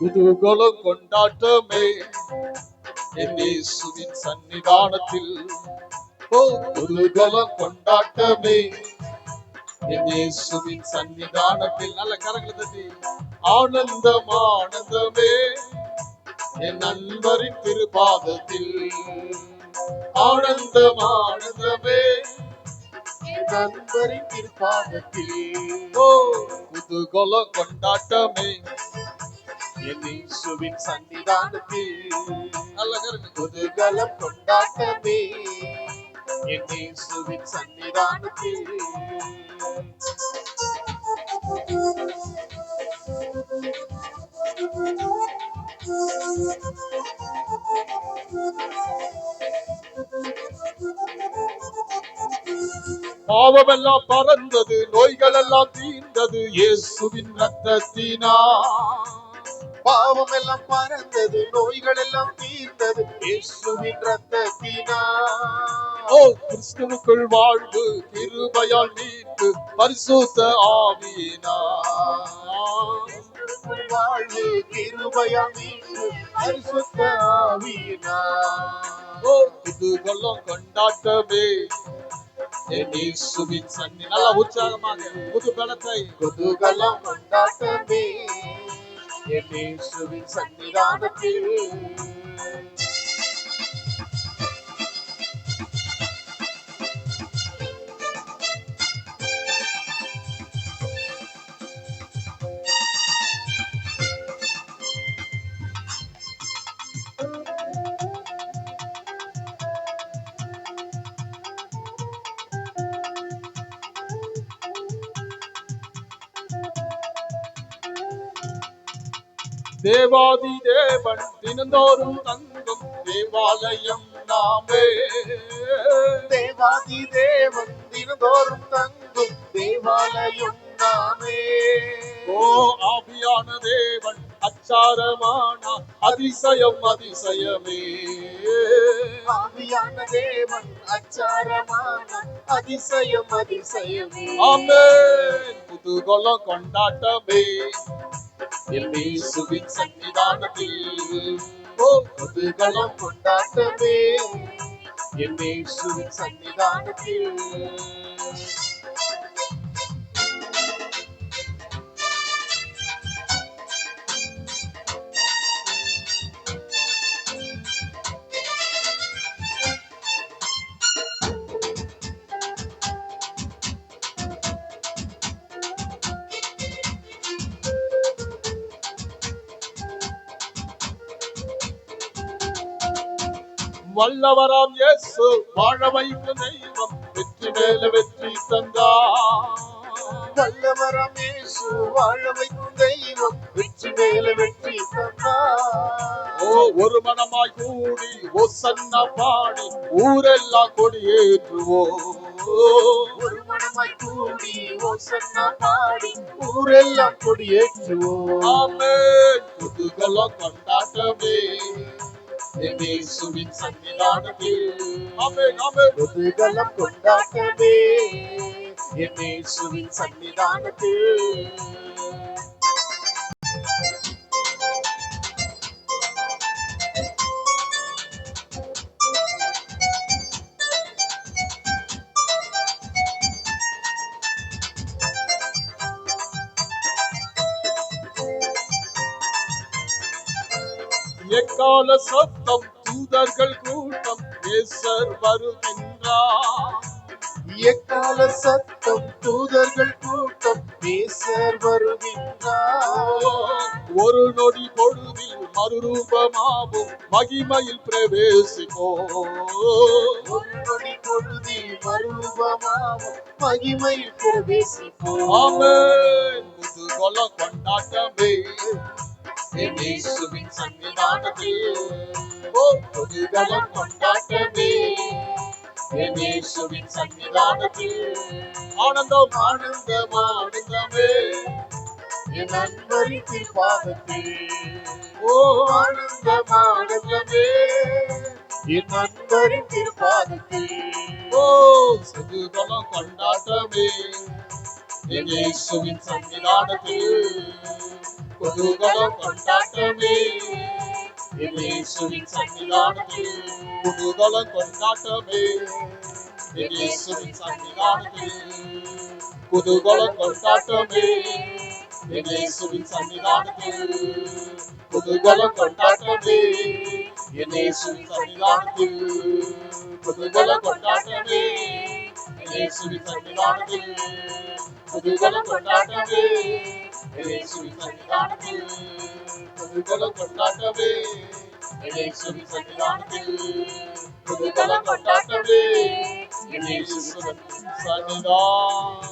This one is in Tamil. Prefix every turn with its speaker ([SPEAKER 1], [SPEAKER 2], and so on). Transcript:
[SPEAKER 1] குதூகலம் கொண்டாட்டமே. என்னேசுவின் சன்னிதானத்தில் ஓ குதூகலம் கொண்டாட்டமே. என்னேசுவின் சன்னிதானத்தில் நல்ல கரங்களை தட்டி ஆனந்தம் ஆனந்தமே. என் நண்பரின் திருபாதத்தில் ஆனந்தம் ஆனந்தமே. நண்பரின் திருப்பாதத்தில் ஓ குதூகலம் கொண்டாட்டமே. இயேசுவின் சன்னிதானத்தில் குதூகலம் கொண்டாட்டமே. என் இயேசுவின் சன்னிதானத்தில் பாவமெல்லாம் பறந்தது நோய்கள் எல்லாம் தீர்ந்தது இயேசுவின் ரத்தத்தினா
[SPEAKER 2] பாவம் எல்லாம் பறந்தது நோய்கள் எல்லாம் தீர்ந்தது இயேசுவின் ரத்தத்தினா
[SPEAKER 1] ஓ கிறிஸ்துவுக்குள் வாழ்வு கிருபையால் மீட்பு பரிசுத்த ஆவியினா
[SPEAKER 2] வாழ்வு கிருபையா மீட்பு பரிசுத்த ஆவியினா
[SPEAKER 1] ஓ குதூகலம் கொண்டாட்டமே. என் இயேசுவின் சன்னி நல்லா உற்சாகமாக புது பலத்தை
[SPEAKER 2] குதூகலம் கொண்டாட்டமே. என் இயேசுவின் சன்னிதானத்தில்
[SPEAKER 1] தேவாதி தேவன் தினந்தோறும் தங்கும் தேவாலயம் நாமே.
[SPEAKER 2] தேவாதி தேவன் தினதோறும் தங்கும் தேவாலயம் நாமே.
[SPEAKER 1] ஓ ஆவியான தேவன் அச்சாரமான அதிசயம் அதிசயமே.
[SPEAKER 2] ஆவியான தேவன் அச்சாரமான அதிசயம் அதிசயமே.
[SPEAKER 1] ஆமென். குதூகலம் கொண்டாட்டமே. சன்னிதானத்தில்
[SPEAKER 2] குதூகலம் கொண்டாட்டமே. என் இயேசுவின் சன்னிதானத்தில்
[SPEAKER 1] வல்லவராம் இயேசு வாழ வைக்கும் தெய்வம் வெற்றி மேல வெற்றி தந்தா.
[SPEAKER 2] வல்லவரம் இயேசு வாழ வைக்கும் தெய்வம் வெற்றி மேல வெற்றி தந்தார்
[SPEAKER 1] ஓ ஒரு மனமாய் கூடி ஓ சன்னா பாடி ஊரெல்லாம் கொடியேற்றுவோம்.
[SPEAKER 2] ஒரு மனமாய் கூடி ஓசன்னா பாடி ஊரெல்லாம் கொடியேற்றுவோம்.
[SPEAKER 1] ஆமென். கொண்டாட்டமே. இயேசுவின் சன்னிதானத்தில் ஆமென் ஆமென்
[SPEAKER 2] குதூகலம் கொண்டாட்டமே இயேசுவின் சன்னிதானத்தில்
[SPEAKER 1] எக்கால சத்தம்? தூதர்கள் கூட்டம் நேசர் வருகின்றார்.
[SPEAKER 2] எக்கால சத்தம்? தூதர்கள் கூட்டம் பேசர் வருகின்றார்.
[SPEAKER 1] ஒரு நொடி பொழுதில் மறுரூபமாகும் மகிமையில் பிரவேசிப்போம்.
[SPEAKER 2] ஒரு நொடி பொழுதில் மறுரூபமாகும் மகிமையில் பிரவேசிப்போம்.
[SPEAKER 1] கொண்டாட்டமே. சன்னிதானத்தில் ஓ குதூகலம் கொண்டாட்டமே. என் இயேசுவின் சன்னிதானத்தில் ஆனந்தம் ஆனந்தம் ஆனந்தமே.
[SPEAKER 2] என் நண்பரின் திருப்பாதத்தில்
[SPEAKER 1] ஓ
[SPEAKER 2] ஆனந்தம் ஆனந்தமே. என் நண்பரின் திருப்பாதத்தில்
[SPEAKER 1] ஓ சதுதலம் கொண்டாட்டமே. என் இயேசுவின் சன்னிதானத்தில் குதூகல கொண்டாட்டமே என் இயேசுவின் சன்னிதானத்தில் குதூகலம் கொண்டாட்டமே என் இயேசுவின் சன்னிதானத்தில் குதூகலம் கொண்டாட்டமே என் இயேசுவின் சன்னிதானத்தில் குதூகலம் கொண்டாட்டமே இயேசுவின் சன்னிதானத்தில் குதூகலம் கொண்டாட்டமே இயேசுவின் சன்னிதானத்தில் குதூகலம் கொண்டாட்டமே என் இயேசுவின் சன்னிதானத்தில் குதூகலம் கொண்டாட்டமே. என் இயேசுவின் சன்னிதானத்தில் குதூகலம் கொண்டாட்டமே. என் இயேசுவின் சன்னிதானத்தில்